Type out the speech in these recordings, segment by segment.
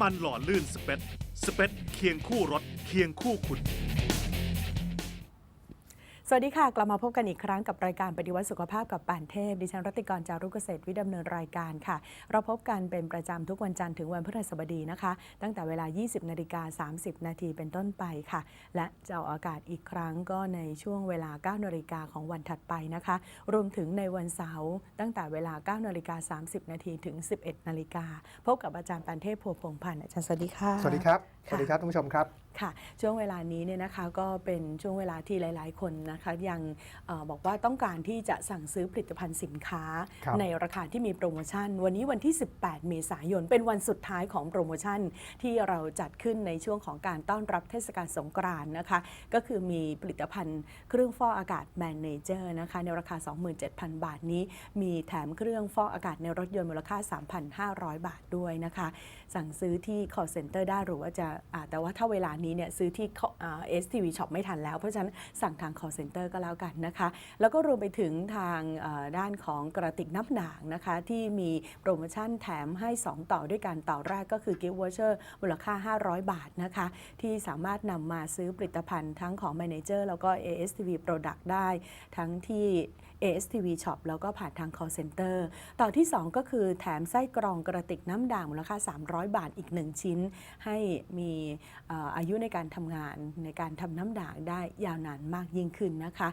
ำมันหล่อลื่นสเปซสเปซเคียงคู่รถ เคียงคู่คุณ สวัสดีค่ะ กลับมาพบกันอีกครั้งกับรายการปฏิวัติสุขภาพกับป่านเทพ ดิฉันรัติกรจารุกเกษตรวิดำเนินรายการค่ะ เราพบกันเป็นประจำทุกวันจันทร์ถึงวันพฤหัสบดีนะคะ ตั้งแต่เวลา 20 นาฬิกา 30 นาทีเป็นต้นไปค่ะ และจะออกอากาศอีกครั้งก็ในช่วงเวลา 9 นาฬิกาของวันถัดไปนะคะ รวมถึงในวันเสาร์ตั้งแต่เวลา 9 นาฬิกา 30 นาทีถึง 11 นาฬิกาพบกับอาจารย์ปันเทพพัวพงพันธ์อาจารย์สวัสดีค่ะ สวัสดีครับ สวัสดีครับท่านผู้ชมครับค่ะช่วงเวลานี้เนี่ยนะคะก็เป็นช่วงเวลาที่หลาย ๆ คนนะคะยังเออบอกว่าต้องการที่จะสั่งซื้อผลิตภัณฑ์สินค้า ครับ ในราคาที่มีโปรโมชั่น วันนี้วันที่ 18 เมษายน เป็นวันสุดท้ายของโปรโมชั่น ที่เราจัดขึ้นในช่วงของการต้อนรับเทศกาลสงกรานต์นะคะ ก็คือมีผลิตภัณฑ์เครื่องฟอกอากาศแมนเนเจอร์นะคะในราคา 27,000 บาทนี้ มีแถมเครื่องฟอกอากาศในรถยนต์มูลค่า 3,500 บาทด้วยนะคะ สั่งซื้อที่ call center ได้หรือว่าจะอ่าแต่ว่าถ้าเวลานี้เนี่ยซื้อที่ call- อ่า STV Shop ไม่ทันแล้ว เพราะฉะนั้นสั่งทาง call center ก็แล้วกันนะคะ แล้วก็รวมไปถึงทางด้านของกระติกน้ำหนางนะคะ ที่มีโปรโมชั่นแถมให้ 2 ต่อด้วยกันต่อแรกก็คือ gift voucher มูลค่า 500 บาทนะคะ ที่สามารถนำมาซื้อผลิตภัณฑ์ทั้งของ Manager แล้วก็ ASTV Product ได้ทั้งที่ ASTV Shop แล้วก็ผ่านทาง call center ต่อที่ 2 ก็คือแถมไส้กรองกระติกน้ำด่างมูลค่า 300 บาทอีก 1 ชิ้น ให้มีอายุในการทำงานในการทำน้ำด่างได้ยาวนานมากยิ่งขึ้นนะคะ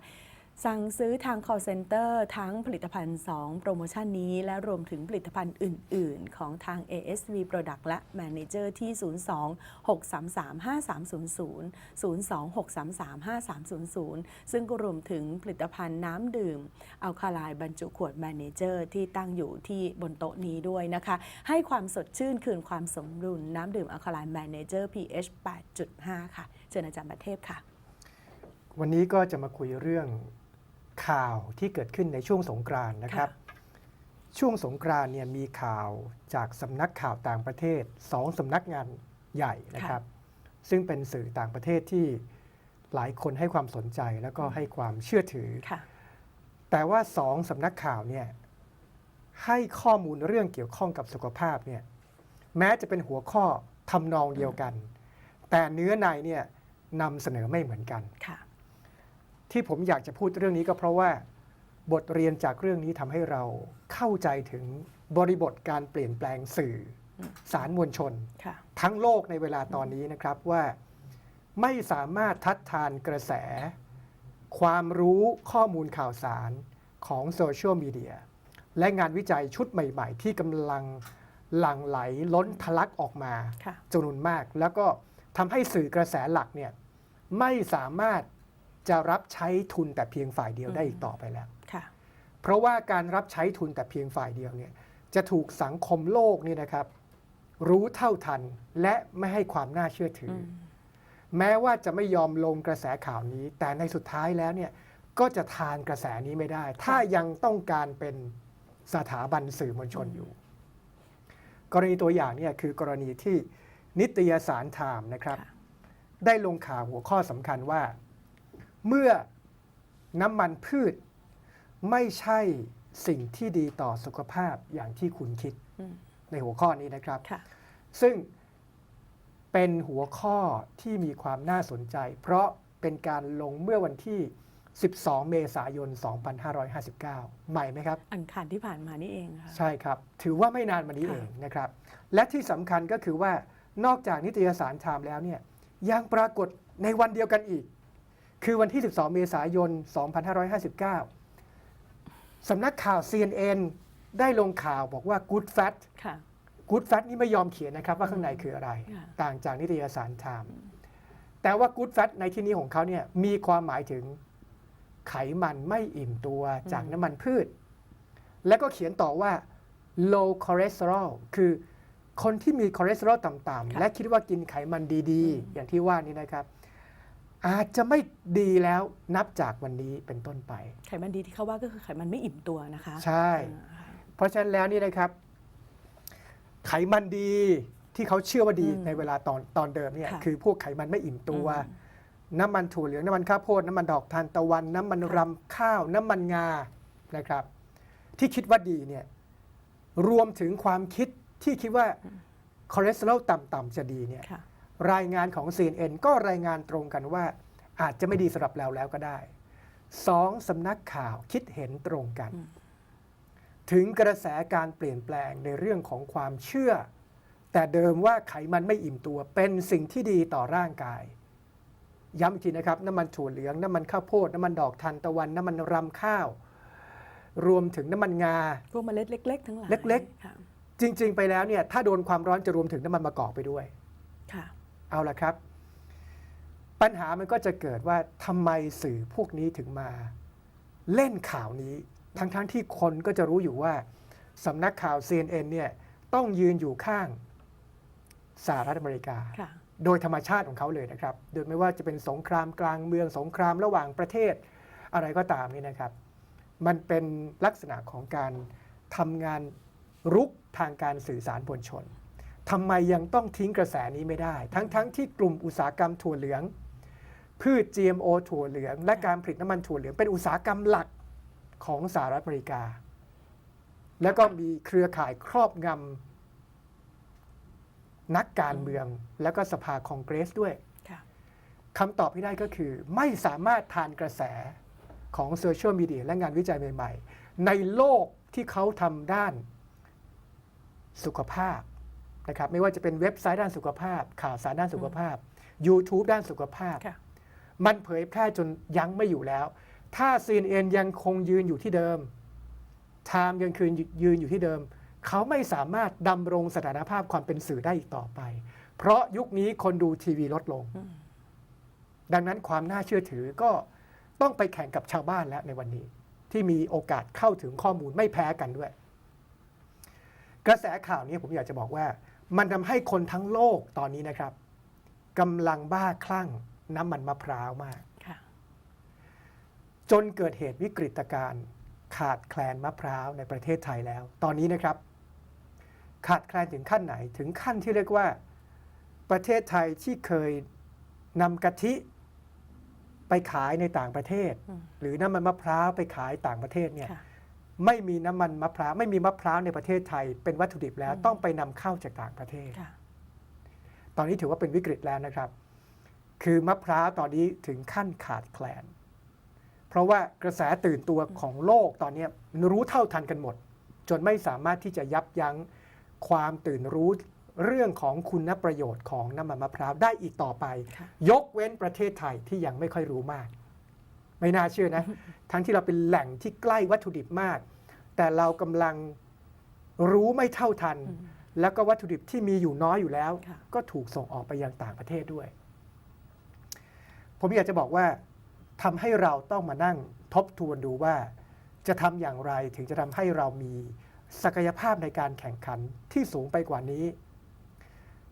สั่งซื้อทาง call center ทั้งผลิตภัณฑ์ 2 โปรโมชั่นนี้ และรวมถึงผลิตภัณฑ์อื่น ๆ ของทาง ASV Product และ Manager ที่ 02 633 5300 02 633 5300 ซึ่งก็รวมถึงผลิตภัณฑ์น้ำดื่มอัลคาไลบรรจุขวด Manager ที่ตั้งอยู่ที่บนโต๊ะนี้ด้วยนะคะ ให้ความสดชื่นคืนความสมดุลน้ำดื่มอัลคาไลน์ Manager pH 8.5 ค่ะ เชิญอาจารย์ประเทพค่ะวันนี้ก็จะมาคุยเรื่อง ข่าวที่เกิดขึ้นในช่วงสงกรานต์นะครับ ช่วงสงกรานต์เนี่ยมีข่าวจากสำนักข่าวต่างประเทศสองสำนักงานใหญ่นะครับ ซึ่งเป็นสื่อต่างประเทศที่หลายคนให้ความสนใจแล้วก็ให้ความเชื่อถือค่ะแต่ว่าสองสำนักข่าวเนี่ยให้ข้อมูลเรื่องเกี่ยวข้องกับสุขภาพเนี่ยแม้จะเป็นหัวข้อทำนองเดียวกัน แต่เนื้อในเนี่ยนำเสนอไม่เหมือนกันค่ะ ที่ผมอยากจะพูดเรื่องนี้ก็เพราะว่าบทเรียนจากเรื่องนี้ทำให้เราเข้าใจถึงบริบทการเปลี่ยนแปลงสื่ออสารมวลชนค่ะทั้งโลกในเวลาตอนนี้นะครับว่าไม่สามารถทัดทานกระแส ความรู้ข้อมูลข่าวสารของโซเชียลมีเดียและงานวิจัยชุดใหม่ ๆ ที่กำลังหลั่งไหลล้นทะลักออกมาค่ะจำนวนมาก แล้วก็ทำให้สื่อกระแสหลักเนี่ยไม่สามารถ จะรับใช้ทุนแต่เพียงฝ่ายเดียวได้อีกต่อไปแล้วค่ะเพราะว่าการรับใช้ทุนแต่เพียงฝ่ายเดียวเนี่ยจะถูกสังคมโลกนี่นะครับ รู้เท่าทันและไม่ให้ความน่าเชื่อถืออมแม้ว่าจะไม่ยอมลงกระแสข่าวนี้ แต่ในสุดท้ายแล้วเนี่ยก็จะทานกระแสนี้ไม่ได้ ถ้ายังต้องการเป็นสถาบันสื่อมวลชนอยู่ กรณีตัวอย่างเนี่ยคือกรณีที่นิตยสารไทม์นะครับค่ะได้ลงข่าวหัวข้อสำคัญว่า เมื่อน้ำมันพืชไม่ใช่สิ่งที่ดีต่อสุขภาพอย่างที่คุณคิดอืมในหัวข้อนี้นะครับค่ะซึ่งเป็นหัวข้อที่มีความน่าสนใจ เพราะเป็นการลงเมื่อวันที่ 12 เมษายน 2559 ใหม่ไหมครับ อันคารที่ผ่านมานี่เองค่ะใช่ครับ ถือว่าไม่นานมานี้ค่ะเองนะครับ และที่สำคัญก็คือว่านอกจากนิตยสารไทม์แล้วเนี่ยยังปรากฏในวันเดียวกันอีก คือวันที่ 12 เมษายน 2559 สำนักข่าว CNN ได้ลงข่าวบอกว่า Good Fat ค่ะ Good Fat นี่ไม่ยอมเขียนนะครับว่าข้างในคืออะไร ค่ะ ต่างจากนิตยสารไทม์แต่ว่า Good Fat ในที่นี้ของเขาเนี่ยมีความหมายถึงไขมันไม่อิ่มตัวจากน้ำมันพืช แล้วก็เขียนต่อว่า low cholesterol คือคนที่มีคอเลสเตอรอลต่ำๆค่ะและคิดว่ากินไขมันดีๆ อย่างที่ว่านี้นะครับ อาจจะไม่ดีแล้วนับจากวันนี้เป็นต้นไป ไขมันดีที่เขาว่าก็คือไขมันไม่อิ่มตัวนะคะ ใช่อ่าเพราะฉะนั้นแล้วนี่นะครับ ไขมันดีที่เขาเชื่อว่าดีอืมในเวลาตอนตอนเดิมเนี่ยค่ะคือพวกไขมันไม่อิ่มตัวอืมน้ำมันถั่วเหลืองน้ำมันข้าวโพดน้ำมันดอกทานตะวัน น้ำมันค่ะรำข้าว น้ำมันงานะครับ ที่คิดว่าดีเนี่ยรวมถึงความคิดที่คิดว่าคอเลสเตอรอลต่ำๆจะดีเนี่ยค่ะ รายงานของ CNN ก็รายงานตรงกันว่า อาจจะไม่ดีสำหรับเราแล้วก็ได้สองสำนักข่าวคิดเห็นตรงกันอืมถึงกระแสการเปลี่ยนแปลงในเรื่องของความเชื่อ แต่เดิมว่าไขมันไม่อิ่มตัวเป็นสิ่งที่ดีต่อร่างกาย ย้ำอีกทีนะครับน้ำมันถั่วเหลืองน้ำมันข้าวโพดน้ำมันดอกทานตะวันน้ำมันรำข้าว รวมถึงน้ำมันงาพวกเมล็ดเล็ก ๆ ทั้งหลายเล็กค่ะจริง ๆ ไปแล้วเนี่ยถ้าโดนความร้อนจะรวมถึงน้ำมันมะกอกไปด้วยค่ะ เอาละครับ ปัญหามันก็จะเกิดว่าทำไมสื่อพวกนี้ถึงมา เล่นข่าวนี้ ทั้งๆทที่คนก็จะรู้อยู่ว่าสำนักข่าว CNN เนี่ยต้องยืนอยู่ข้างสหรัฐอเมริกาค่ะโดยธรรมชาติของเขาเลยนะครับ โดยไม่ว่าจะเป็นสงครามกลางเมืองสงครามระหว่างประเทศอะไรก็ตามนี่นะครับ มันเป็นลักษณะของการทำงานรุกทางการสื่อสารมวลชน ทำไมยังต้องทิ้งกระแสนี้ไม่ได้ ทั้งๆทที่กลุ่มอุตสาหกรรมถั่วเหลือง พืช GMO ถั่วเหลือง และการผลิตน้ำมันถั่วเหลือง เป็นอุตสาหกรรมหลักของสหรัฐอเมริกา แล้วก็มีเครือข่ายครอบงำนักการเมือง แล้วก็สภาคองเกรสด้วยค่ะคำตอบที่ได้ก็คือ ไม่สามารถทานกระแสของโซเชียลมีเดียและงานวิจัยใหม่ ๆ ในโลกที่เขาทำด้านสุขภาพ นะครับไม่ว่าจะเป็นเว็บไซต์ด้านสุขภาพ ข่าวสารด้านสุขภาพ YouTube ด้านสุขภาพ ค่ะ มันเผยแพร่จนยั้งไม่อยู่แล้ว ถ้า CNN ยังคงยืนอยู่ที่เดิม Time ยังคืนยืนอยู่ที่เดิม เขาไม่สามารถดำรงสถานภาพความเป็นสื่อได้อีกต่อไป เพราะยุคนี้คนดูทีวีลดลง อืม ดังนั้นความน่าเชื่อถือก็ต้องไปแข่งกับชาวบ้านแล้วในวันนี้ ที่มีโอกาสเข้าถึงข้อมูลไม่แพ้กันด้วย กระแสข่าวนี้ผมอยากจะบอกว่า มันทำให้คนทั้งโลกตอนนี้นะครับกำลังบ้าคลั่งน้ำมันมะพร้าวมากค่ะจนเกิดเหตุวิกฤตการณ์ขาดแคลนมะพร้าวในประเทศไทยแล้ว ตอนนี้นะครับ ขาดแคลนถึงขั้นไหนถึงขั้นที่เรียกว่า ประเทศไทยที่เคยนำกะทิไปขายในต่างประเทศอืมหรือน้ำมันมะพร้าวไปขายต่างประเทศเนี่ย ค่ะ ไม่มีน้ำมันมะพร้าวไม่มีมะพร้าวในประเทศไทย เป็นวัตถุดิบแล้วอืมต้องไปนำเข้าจากต่างประเทศ ค่ะ ตอนนี้ถือว่าเป็นวิกฤตแล้วนะครับ คือมะพร้าวตอนนี้ถึงขั้นขาดแคลน เพราะว่ากระแสตื่นตัวของโลกตอนนี้รู้เท่าทันกันหมด จนไม่สามารถที่จะยับยั้งความตื่นรู้เรื่องของคุณประโยชน์ของน้ำมันมะพร้าวได้อีกต่อไป ค่ะ ยกเว้นประเทศไทยที่ยังไม่ค่อยรู้มาก ไม่น่าเชื่อนะ ทั้งที่เราเป็นแหล่งที่ใกล้วัตถุดิบมาก แต่เรากำลังรู้ไม่เท่าทันอืมแล้วก็วัตถุดิบที่มีอยู่น้อยอยู่แล้วค่ะก็ถูกส่งออกไปยังต่างประเทศด้วย ผมอยากจะบอกว่าทำให้เราต้องมานั่งทบทวนดูว่า จะทำอย่างไรถึงจะทำให้เรามีศักยภาพในการแข่งขันที่สูงไปกว่านี้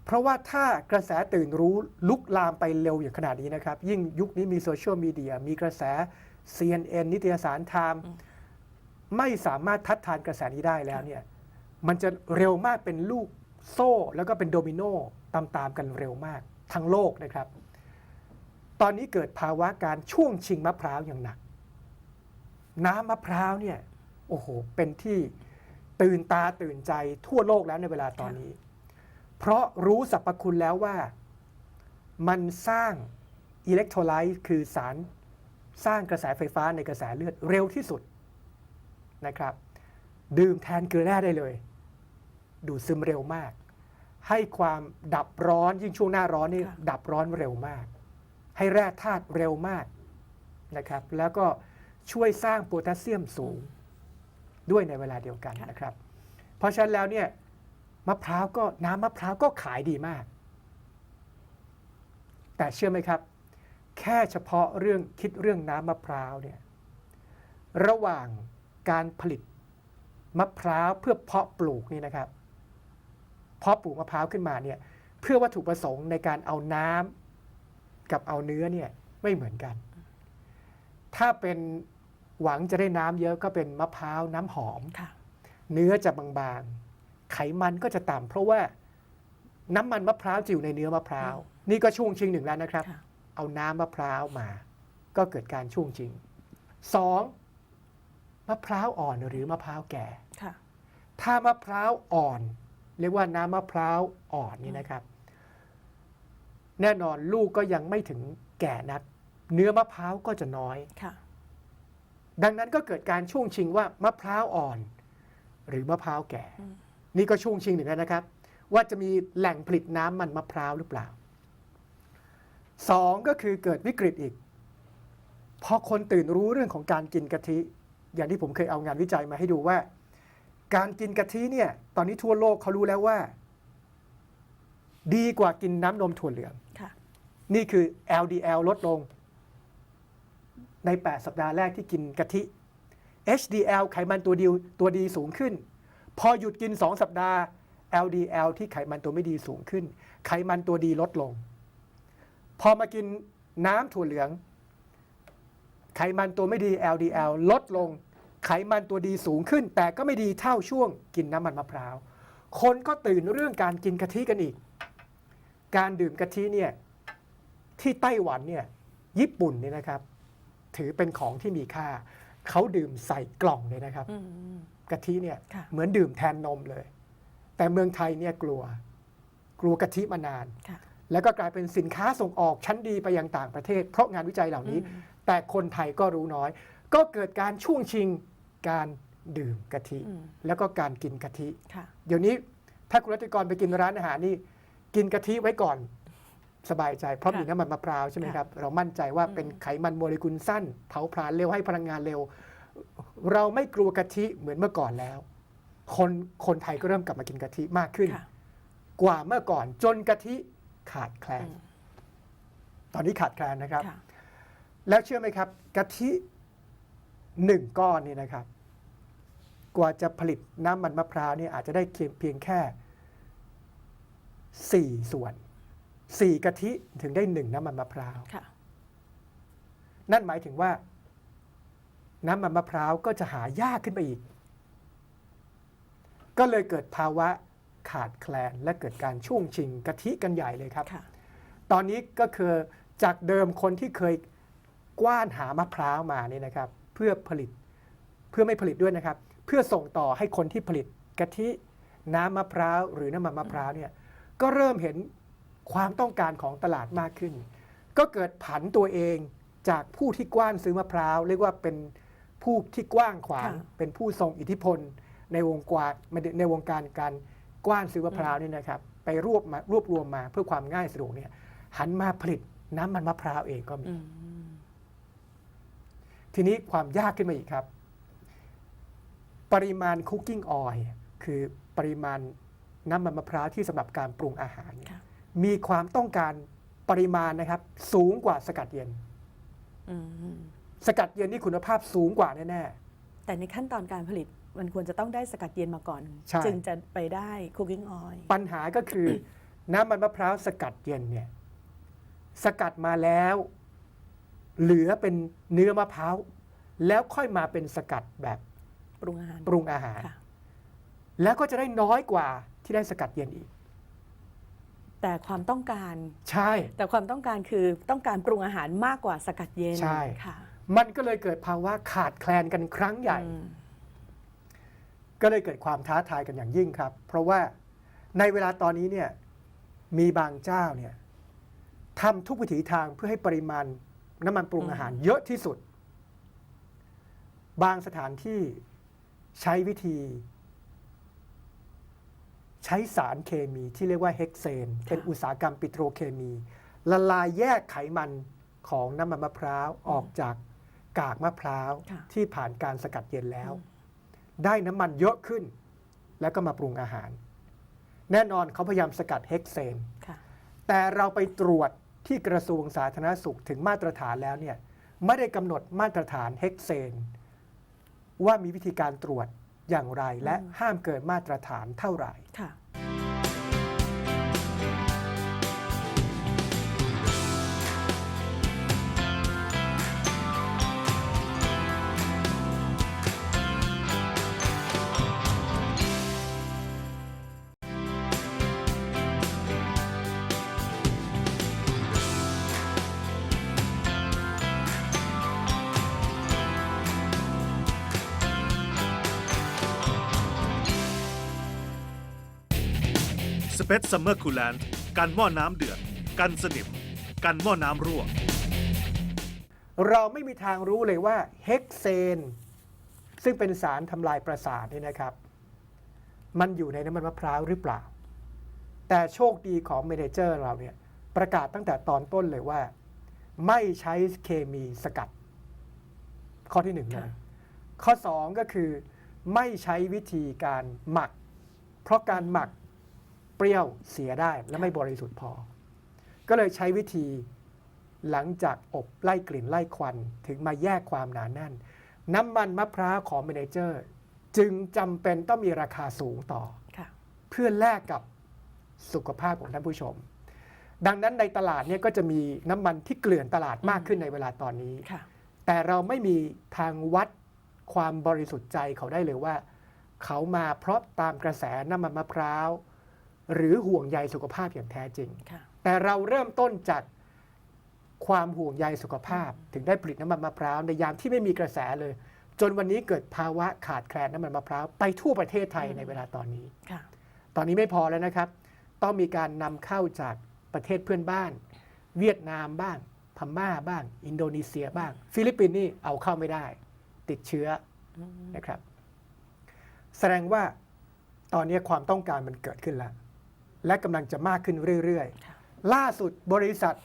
เพราะว่าถ้ากระแสตื่นรู้ลุกลามไปเร็วอย่างขนาดนี้นะครับ ยิ่งยุคนี้มีโซเชียลมีเดียมีกระแส CNN นิตยสารไทม์ไม่สามารถทัดทานกระแสนี้ได้แล้วเนี่ยมันจะเร็วมากเป็นลูกโซ่ แล้วก็เป็นโดมิโนตามๆกันเร็วมากทั้งโลกนะครับ ตอนนี้เกิดภาวะการช่วงชิงมะพร้าวอย่างหนัก น้ำมะพร้าวเนี่ยโอ้โหเป็นที่ตื่นตาตื่นใจทั่วโลกแล้วในเวลาตอนนี้ เพราะรู้สรรพคุณแล้วว่า มันสร้างอิเล็กโทรไลต์คือสารสร้างกระแสไฟฟ้าในกระแสเลือดเร็วที่สุดนะครับ ดื่มแทนเกลือแร่ได้เลย ดูดซึมเร็วมาก ให้ความดับร้อนยิ่งช่วงหน้าร้อนนี่ค่ะดับร้อนเร็วมาก ให้แร่ธาตุเร็วมากนะครับ แล้วก็ช่วยสร้างโพแทสเซียมสูงด้วยในเวลาเดียวกันนะครับ เพราะฉะนั้นแล้วเนี่ย มะพร้าวก็น้ำมะพร้าวก็ขายดีมาก แต่เชื่อไหมครับ แค่เฉพาะเรื่องคิดเรื่องน้ำมะพร้าวเนี่ยระหว่างการผลิตมะพร้าวเพื่อเพาะปลูกนี่นะครับเพาะปลูกมะพร้าวขึ้นมาเนี่ยเพื่อวัตถุประสงค์ในการเอาน้ำกับเอาเนื้อเนี่ยไม่เหมือนกัน ถ้าเป็นหวังจะได้น้ำเยอะก็เป็นมะพร้าวน้ำหอมค่ะเนื้อจะบางๆ ไขมันก็จะต่ำเพราะว่าน้ำมันมะพร้าวจะอยู่ในเนื้อมะพร้าว นี่ก็ช่วงชิงหนึ่งแล้วนะครับ ค่ะ เอาน้ำมะพร้าวมา ก็เกิดการช่วงชิงสองมะพร้าวอ่อนหรือมะพร้าวแก่ ค่ะ ถ้ามะพร้าวอ่อน เรียกว่าน้ำมะพร้าวอ่อนนี่นะครับ แน่นอนลูกก็ยังไม่ถึงแก่นัก เนื้อมะพร้าวก็จะน้อย ค่ะ ดังนั้นก็เกิดการช่วงชิงว่ามะพร้าวอ่อน หรือมะพร้าวแก่ อืม นี่ก็ช่วงชิงหนึ่งแล้วนะครับ ว่าจะมีแหล่งผลิตน้ำมันมะพร้าวหรือเปล่าสองก็คือเกิดวิกฤตอีกพอคนตื่นรู้เรื่องของการกินกะทิ อย่างที่ผมเคยเอางานวิจัยมาให้ดูว่า การกินกะทิเนี่ย ตอนนี้ทั่วโลกเขารู้แล้วว่า ดีกว่ากินน้ำนมถั่วเหลืองค่ะนี่คือ LDL ลดลง ใน 8 สัปดาห์แรกที่กินกะทิ HDL ไขมันตัวดีตัวดีสูงขึ้น พอหยุดกิน 2 สัปดาห์ LDL ที่ไขมันตัวไม่ดีสูงขึ้น ไขมันตัวดีลดลง พอมากินน้ำถั่วเหลือง ไขมันตัวไม่ดี LDL ลดลง ไขมันตัวดีสูงขึ้น แต่ก็ไม่ดีเท่าช่วงกินน้ำมันมะพร้าว คนก็ตื่นเรื่องการกินกะทิกันอีก การดื่มกะทิเนี่ยที่ไต้หวันเนี่ยญี่ปุ่นเนี่ยนะครับ ถือเป็นของที่มีค่า เขาดื่มใส่กล่องเลยนะครับ กะทิเนี่ยค่ะเหมือนดื่มแทนนมเลย แต่เมืองไทยเนี่ยกลัว กลัวกะทิมานานค่ะแล้วก็กลายเป็นสินค้าส่งออกชั้นดีไปยังต่างประเทศ เพราะงานวิจัยเหล่านี้อืมแต่คนไทยก็รู้น้อย ก็เกิดการช่วงชิงการดื่มกะทิอืมแล้วก็การกินกะทิค่ะเดี๋ยวนี้ถ้าคุณรัติกรไปกินร้านอาหารนี่กินกะทิไว้ก่อนสบายใจ เพราะค่ะมีน้ำมันมะพร้าวใช่ไหมค่ะครับ เรามั่นใจว่าอืมเป็นไขมันโมเลกุลสั้น เผาผลาญเร็วให้พลังงานเร็ว เราไม่กลัวกะทิเหมือนเมื่อก่อนแล้ว คนคนไทยก็เริ่มกลับมากินกะทิมากขึ้น ค่ะ กว่าเมื่อก่อนจนกะทิขาดแคลนอืมตอนนี้ขาดแคลนนะครับ ค่ะ แล้วเชื่อไหมครับกะทิหนึ่งก้อนนี่นะครับ กว่าจะผลิตน้ำมันมะพร้าวเนี่ยอาจจะได้เพียงเพียงแค่สี่ส่วนสี่กะทิถึงได้หนึ่งน้ำมันมะพร้าว ค่ะ นั่นหมายถึงว่า น้ำมันมะพร้าวก็จะหายากขึ้นไปอีก ก็เลยเกิดภาวะขาดแคลนและเกิดการช่วงชิงกะทิกันใหญ่เลยครับค่ะตอนนี้ก็คือจากเดิมคนที่เคยกว้านหามะพร้าวมานี่นะครับ เพื่อผลิตเพื่อไม่ผลิตด้วยนะครับ เพื่อส่งต่อให้คนที่ผลิตกะทิน้ำมะพร้าวหรือน้ำมันมะพร้าวเนี่ยก็เริ่มเห็นความต้องการของตลาดมากขึ้น ก็เกิดผันตัวเองจากผู้ที่กว้านซื้อมะพร้าวเรียกว่าเป็น ผู้ที่กว้างขวาง ค่ะเป็นผู้ทรงอิทธิพลในวงกวาในวงการการกว้านซื้อมะพร้าวนี่นะครับ ไปรวบมารวบรวมมาเพื่อความง่ายสะดวกเนี่ยหันมาผลิตน้ำมันมะพร้าวเองก็มีอืมทีนี้ความยากขึ้นมาอีกครับ ปริมาณคุกกิ้งออยล์คือปริมาณน้ำมันมะพร้าวที่สำหรับการปรุงอาหารเนี่ยค่ะ มีความต้องการปริมาณนะครับ สูงกว่าสกัดเย็น อืม สกัดเย็นนี่คุณภาพสูงกว่าแน่แต่ในขั้นตอนการผลิตมันควรจะต้องได้สกัดเย็นมาก่อน ใช่ จึงจะไปได้คุกกิ้งออยล์ๆปัญหาก็คือ น้ำมันมะพร้าวสกัดเย็นเนี่ยสกัดมาแล้ว เหลือเป็นเนื้อมะพร้าวแล้วค่อยมาเป็นสกัดแบบปรุงอาหารปรุงอาหาร ค่ะ แล้วก็จะได้น้อยกว่าที่ได้สกัดเย็นอีก แต่ความต้องการ ใช่ แต่ความต้องการคือต้องการปรุงอาหารมากกว่าสกัดเย็นใช่ ค่ะ มันก็เลยเกิดภาวะขาดแคลนกันครั้งใหญ่อืมก็เลยเกิดความท้าทายกันอย่างยิ่งครับ เพราะว่าในเวลาตอนนี้เนี่ยมีบางเจ้าเนี่ยทำทุกวิถีทางเพื่อให้ปริมาณน้ำมันปรุงอาหารเยอะที่สุด บางสถานที่ใช้วิธี ใช้สารเคมีที่เรียกว่าเฮกเซน เป็นอุตสาหกรรมปิโตรเคมี ละลายแยกไขมันของน้ำมันมะพร้าวออกจาก กากมะพร้าวค่ะที่ผ่านการสกัดเย็นแล้วอืมได้น้ำมันเยอะขึ้น แล้วก็มาปรุงอาหาร แน่นอนเขาพยายามสกัดเฮกเซนค่ะแต่เราไปตรวจที่กระทรวงสาธารณสุขถึงมาตรฐานแล้วเนี่ยไม่ได้กำหนดมาตรฐานเฮกเซน ว่ามีวิธีการตรวจอย่างไรและอืมห้ามเกินมาตรฐานเท่าไหร่ เปซซัมเมอร์คูลแลนด์กันหม้อน้ำเดือด กันสนิม กันหม้อน้ำรั่ว เราไม่มีทางรู้เลยว่าเฮกเซน ซึ่งเป็นสารทำลายประสาทนี่นะครับ มันอยู่ในน้ำมันมะพร้าวหรือเปล่า แต่โชคดีของเมเนเจอร์เราเนี่ยประกาศตั้งแต่ตอนต้นเลยว่า ไม่ใช้เคมีสกัด ข้อที่หนึ่งเลยค่ะข้อสองก็คือ ไม่ใช้วิธีการหมัก เพราะการหมัก เปรี้ยวเสียได้และไม่บริสุทธิ์พอ ก็เลยใช้วิธีหลังจากอบไล่กลิ่นไล่ควันถึงมาแยกความหนาแน่น น้ำมันมะพร้าวของเมเนเจอร์ จึงจำเป็นต้องมีราคาสูงต่อค่ะเพื่อแลกกับสุขภาพของท่านผู้ชม ดังนั้นในตลาดเนี่ยก็จะมีน้ำมันที่เกลื่อนตลาดมากขึ้นในเวลาตอนนี้ค่ะแต่เราไม่มีทางวัดความบริสุทธิ์ใจเขาได้เลยว่า เขามาเพราะตามกระแสน้ำมันมะพร้าว หรือห่วงใยสุขภาพอย่างแท้จริงค่ะแต่เราเริ่มต้นจากความห่วงใยสุขภาพ ถึงได้ผลิตน้ำมันมะพร้าวในยามที่ไม่มีกระแสเลย จนวันนี้เกิดภาวะขาดแคลนน้ำมันมะพร้าวไปทั่วประเทศไทยอืมในเวลาตอนนี้ค่ะตอนนี้ไม่พอแล้วนะครับ ต้องมีการนำเข้าจากประเทศเพื่อนบ้าน เวียดนามบ้าง พม่าบ้าง อินโดนีเซียบ้าง ฟิลิปปินส์นี่เอาเข้าไม่ได้ ติดเชื้ออนะครับ แสดงว่าตอนนี้ความต้องการมันเกิดขึ้นแล้ว และกำลังจะมากขึ้นเรื่อยค่ะๆล่าสุดบริษัท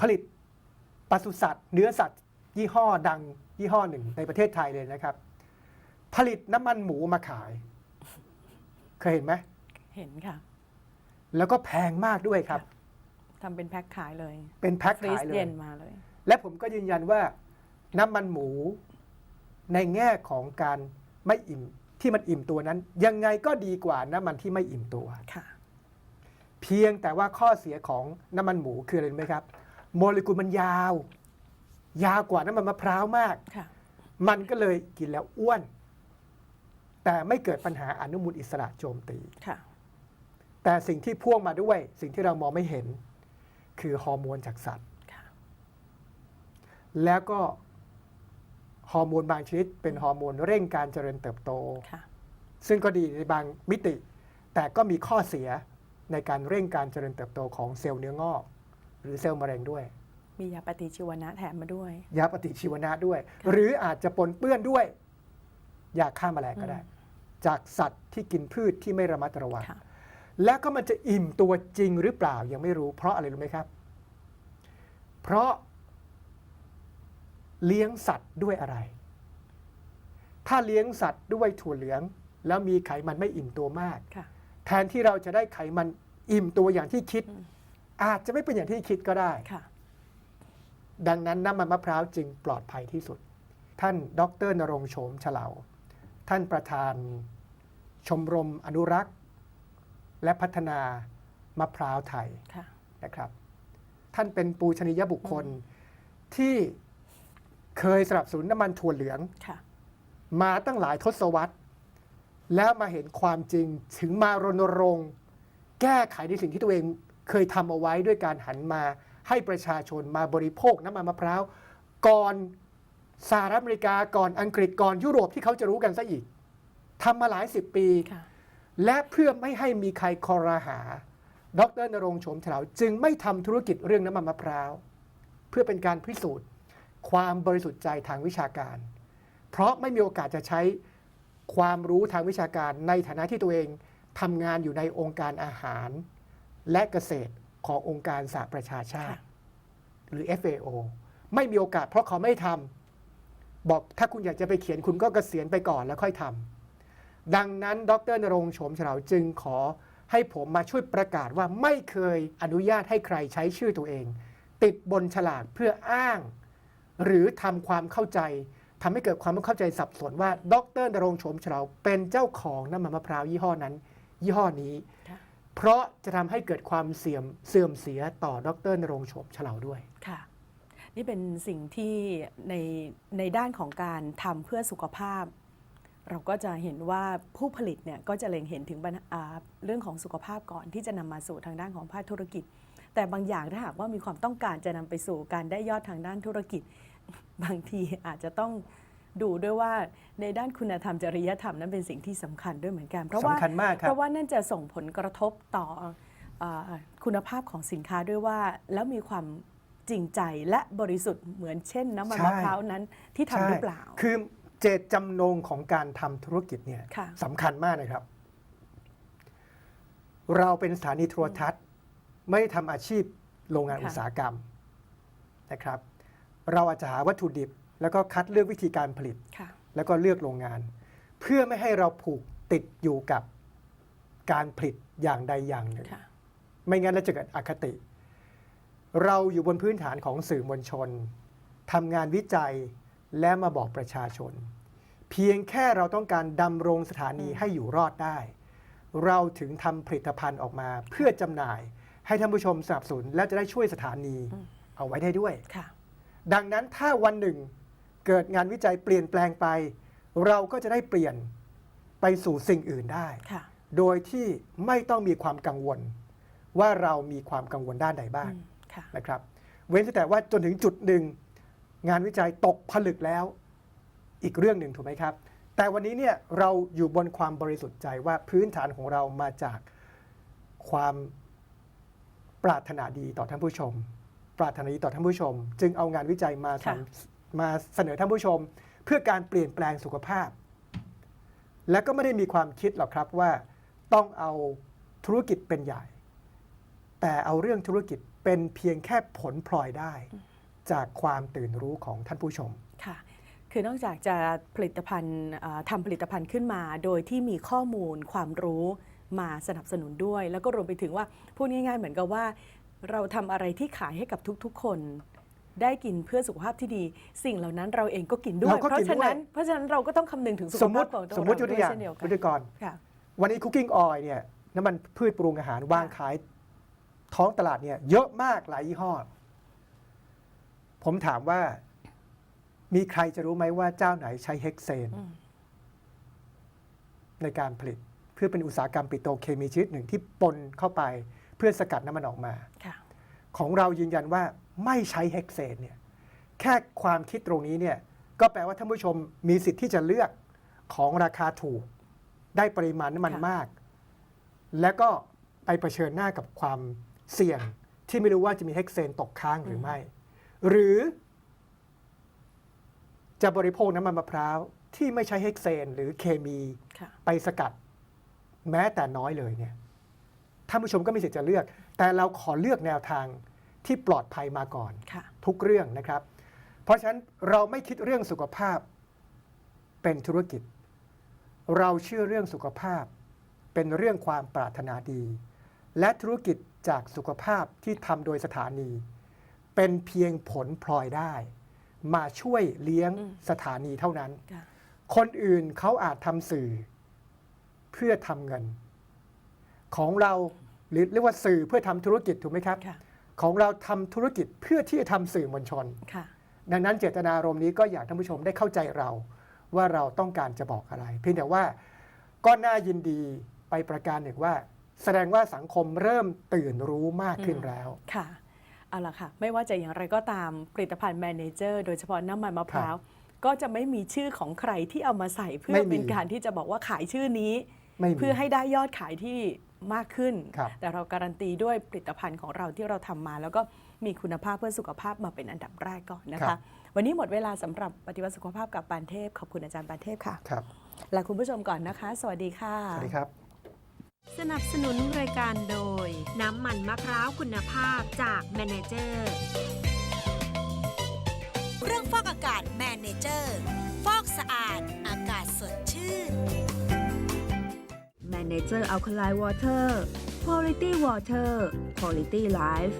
ผลิตปศุสัตว์ เนื้อสัตว์ ยี่ห้อดังยี่ห้อหนึ่งในประเทศไทยเลยนะครับ ผลิตน้ำมันหมูมาขาย เคยเห็นไหมเห็นค่ะ แล้วก็แพงมากด้วยครับทำเป็นแพ็คขายเลย เป็นแพ็คฟรีขายซเลเย็ยนมาเลย และผมก็ยืนยันว่าน้ำมันหมูในแง่ของการไม่อิ่ม ที่มันอิ่มตัวนั้น ยังไงก็ดีกว่าน้ำมันที่ไม่อิ่มตัวค่ะเพียงแต่ว่าข้อเสียของน้ำมันหมูคืออะไรรู้ไหมครับ โมเลกุลมันยาว ยาวกว่าน้ำมันมะพร้าวมากค่ะมันก็เลยกินแล้วอ้วน แต่ไม่เกิดปัญหาอนุมูลอิสระโจมตีค่ะแต่สิ่งที่พ่วงมาด้วย สิ่งที่เรามองไม่เห็น คือฮอร์โมนจากสัตว์ค่ะแล้วก็ ฮอร์โมนบางชนิดเป็นฮอร์โมนเร่งการเจริญเติบโตค่ะซึ่งก็ดีในบางมิติ แต่ก็มีข้อเสียในการเร่งการเจริญเติบโตของเซลล์เนื้องอก หรือเซลล์มะเร็งด้วย มียาปฏิชีวนะแถมมาด้วย ยาปฏิชีวนะด้วยค่ะหรืออาจจะปนเปื้อนด้วย ยาฆ่าแมลงก็ได้ จากสัตว์ที่กินพืชที่ไม่ระมัดระวังค่ะแล้วก็มันจะอิ่มตัวจริงหรือเปล่ายังไม่รู้ เพราะอะไรรู้ไหมครับ เพราะ เลี้ยงสัตว์ด้วยอะไร ถ้าเลี้ยงสัตว์ด้วยถั่วเหลือง แล้วมีไขมันไม่อิ่มตัวมากค่ะแทนที่เราจะได้ไขมันอิ่มตัวอย่างที่คิดอืมอาจจะไม่เป็นอย่างที่คิดก็ได้ค่ะดังนั้นน้ำมันมะพร้าวจึงปลอดภัยที่สุด ท่านดรนรงค์โฉมเฉลา ท่านประธานชมรมอนุรักษ์ และพัฒนามะพร้าวไทยค่ะนะครับ ท่านเป็นปูชนียบุคคลที่ เคยสนับสนุนน้ำมันถั่วเหลือง ค่ะมาตั้งหลายทศวรรษ แล้วมาเห็นความจริงถึงมารณรงค์แก้ไขในสิ่งที่ตัวเองเคยทำเอาไว้ด้วยการหันมาให้ประชาชนมาบริโภคน้ำมันมะพร้าวก่อนสหรัฐอเมริกาก่อนอังกฤษก่อนยุโรปที่เขาจะรู้กันซะอีกทำมาหลายสิบปี ค่ะ และเพื่อไม่ให้มีใครคอรหา ดรนรงค์โฉมเฉลาวจึงไม่ทำธุรกิจเรื่องน้ำมันมะพร้าว เพื่อเป็นการพิสูจน์ ความบริสุทธิ์ใจทางวิชาการ เพราะไม่มีโอกาสจะใช้ความรู้ทางวิชาการในฐานะที่ตัวเองทำงานอยู่ในองค์การอาหาร และเกษตรขององค์การสหประชาชาติ หรือ FAO ไม่มีโอกาสเพราะเขาไม่ทำบอกถ้าคุณอยากจะไปเขียนคุณก็เกษียณไปก่อนแล้วค่อยทำดังนั้นดรนรงค์โฉมเฉลาวจึงขอให้ผมมาช่วยประกาศว่าไม่เคยอนุญาตให้ใครใช้ชื่อตัวเอง ติดบนฉลากเพื่ออ้าง หรือทำความเข้าใจทำให้เกิดความเข้าใจสับสนว่า ดรนรงค์โฉมเฉลาวเป็นเจ้าของน้ำมันมะพร้าวยี่ห้อนั้น ยี่ห้อนี้ค่ะเพราะจะทำให้เกิดความเสื่อมเสื่อมเสียต่อดรนรงค์โฉมเฉลาวด้วยค่ะนี่เป็นสิ่งที่ในในด้านของการทำเพื่อสุขภาพ เราก็จะเห็นว่าผู้ผลิตเนี่ยก็จะเล็งเห็นถึงปัญหาอ่าเรื่องของสุขภาพก่อนที่จะนำมาสู่ทางด้านของภาคธุรกิจ แต่บางอย่างถ้าหากว่ามีความต้องการจะนำไปสู่การได้ยอดทางด้านธุรกิจ บางทีอาจจะต้องดูด้วยว่าในด้านคุณธรรมจริยธรรมนั้นเป็นสิ่งที่สำคัญด้วยเหมือนกัน เพราะว่าสำคัญมากคเพรับราะว่านั่นจะส่งผลกระทบต่อเอ่อคุณภาพของสินค้าด้วยว่า แล้วมีความจริงใจและบริสุทธิ์เหมือนเช่นน้ำมันใช่มะพร้าวนั้นที่ทำหรือเปล่าใช่คือเจตจำนงของการทำธุรกิจเนี่ยค่ะสำคัญมากนะครับ เราเป็นสถานีโทรทัศน์ ไม่ได้ทำอาชีพโรงงานค่ะอุตสาหกรรมนะครับ เราอาจจะหาวัตถุดิบ แล้วก็คัดเลือกวิธีการผลิต ค่ะ แล้วก็เลือกโรงงาน เพื่อไม่ให้เราผูกติดอยู่กับการผลิตอย่างใดอย่างหนึ่ง ค่ะ ไม่งั้นเราจะเกิดอคติ เราอยู่บนพื้นฐานของสื่อมวลชนทำงานวิจัยและมาบอกประชาชน เพียงแค่เราต้องการดำรงสถานีอืมให้อยู่รอดได้ เราถึงทำผลิตภัณฑ์ออกมา เพื่อจำหน่าย ให้ท่านผู้ชมสนับสนุนและจะได้ช่วยสถานีเอาไว้ได้ด้วย ค่ะ ดังนั้นถ้าวันหนึ่งเกิดงานวิจัยเปลี่ยนแปลงไป เราก็จะได้เปลี่ยนไปสู่สิ่งอื่นได้ ค่ะ โดยที่ไม่ต้องมีความกังวล ว่าเรามีความกังวลด้านใดบ้าง อืมค่ะ นะครับเว้นแต่ว่าจนถึงจุดหนึ่ง งานวิจัยตกผลึกแล้ว อีกเรื่องหนึ่งถูกไหมครับ แต่วันนี้เนี่ยเราอยู่บนความบริสุทธิ์ใจว่าพื้นฐานของเรามาจากความปรารถนาดีต่อท่านผู้ชม ปรารถนาดีต่อท่านผู้ชม จึงเอางานวิจัยมาค่ะทำมาเสนอท่านผู้ชม เพื่อการเปลี่ยนแปลงสุขภาพ และก็ไม่ได้มีความคิดหรอกครับว่าต้องเอาธุรกิจเป็นใหญ่ แต่เอาเรื่องธุรกิจเป็นเพียงแค่ผลพลอยได้ จากความตื่นรู้ของท่านผู้ชม ค่ะ คือนอกจากจะผลิตภัณฑ์เอ่อทำผลิตภัณฑ์ขึ้นมา โดยที่มีข้อมูลความรู้มาสนับสนุนด้วย แล้วก็รวมไปถึงว่าพูดง่ายๆ เหมือนกับว่า เราทำอะไรที่ขายให้กับทุกๆ คน ได้กินเพื่อสุขภาพที่ดี สิ่งเหล่านั้นเราเองก็กินด้วย เราก็เพราะกินฉะนั้นด้วยเพราะฉะนั้นเราก็ต้องคำนึงถึงสุขสมมภาติพของตัวสมมเราติยกด้ตัววยอย่างเช่นเดียวกัวินทยกร ค่ะ วันนี้คุกกิ้งออยเนี่ยน้ำมันพืชปรุงอาหารวางขายท้องตลาดเนี่ยเยอะมากหลายยี่ห้อ ผมถามว่ามีใครจะรู้ไหมว่าเจ้าไหนใช้เฮกเซน อืม ในการผลิตเพื่อเป็นอุตสาหกรรมปิโตรเคมีชนิดหนึ่งที่ปนเข้าไปเพื่อสกัดน้ำมันออกมาค่ะ ของเรายืนยันว่าไม่ใช้เฮกเซนเนี่ยแค่ความคิดตรงนี้เนี่ยก็แปลว่าท่านผู้ชมมีสิทธิ์ที่จะเลือกของราคาถูก ได้ปริมาณน้ำมันค่ะมาก แล้วก็ไปเผชิญหน้ากับความเสี่ยงที่ไม่รู้ว่าจะมีเฮกเซนตกค้างหรือไม่ หรือจะบริโภคน้ำมันมะพร้าวที่ไม่ใช้เฮกเซนหรือเคมีค่ะไปสกัด แม้แต่น้อยเลยเนี่ยท่านผู้ชมก็มีสิทธิ์จะเลือก แต่เราขอเลือกแนวทางที่ปลอดภัยมาก่อนค่ะทุกเรื่องนะครับ เพราะฉะนั้นเราไม่คิดเรื่องสุขภาพเป็นธุรกิจ เราเชื่อเรื่องสุขภาพ เป็นเรื่องความปรารถนาดี และธุรกิจจากสุขภาพที่ทำโดยสถานี เป็นเพียงผลพลอยได้ มาช่วยเลี้ยงอืมสถานีเท่านั้นค่ะคนอื่นเขาอาจทำสื่อ เพื่อทำเงิน ของเรา หรือเรียกว่าสื่อเพื่อทำธุรกิจถูกไหมครับค่ะของเราทำธุรกิจเพื่อที่จะทำสื่อมวลชนค่ะดังนั้นเจตนารมณ์นี้ก็อยากท่านผู้ชมได้เข้าใจเราว่าเราต้องการจะบอกอะไร เพียงแต่ว่าก็น่ายินดีไปประการหนึ่งว่า แสดงว่าสังคมเริ่มตื่นรู้มากขึ้นอืมแล้วค่ะเอาละค่ะ ไม่ว่าจะอย่างไรก็ตามผลิตภัณฑ์แมเนเจอร์โดยเฉพาะน้ำมันมะพร้าว ก็จะไม่มีชื่อของใครที่เอามาใส่เพื่อไม่มีเป็นการที่จะบอกว่าขายชื่อนี้ไม่มีเพื่อให้ได้ยอดขายที่ มากขึ้น ครับ แต่เราการันตีด้วยผลิตภัณฑ์ของเราที่เราทำมา แล้วก็มีคุณภาพเพื่อสุขภาพมาเป็นอันดับแรกก่อนนะครัคะ บ วันนี้หมดเวลาสำหรับปฏิวัติสุขภาพกับปานเทพ ขอบคุณอาจารย์ปานเทพค่ะ ครับลาคุณผู้ชมก่อนนะคะ สวัสดีค่ะ สวัสดีครับ สนับสนุนรายการโดย น้ำมันมะพร้าวคุณภาพจากแมเนเจอร์เครื่องฟอกอากาศแมเนเจอร์ ฟอกสะอาด อากาศสดชื่น Manager Alkaline Water Quality Water Quality Life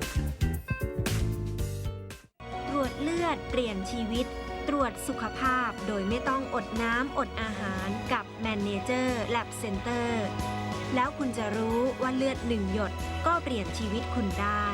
ตรวจเลือดเปลี่ยนชีวิต ตรวจสุขภาพโดยไม่ต้องอดน้ำอดอาหารกับ Manager Lab Center แล้วคุณจะรู้ว่าเลือดหนึ่งหยดก็เปลี่ยนชีวิตคุณได้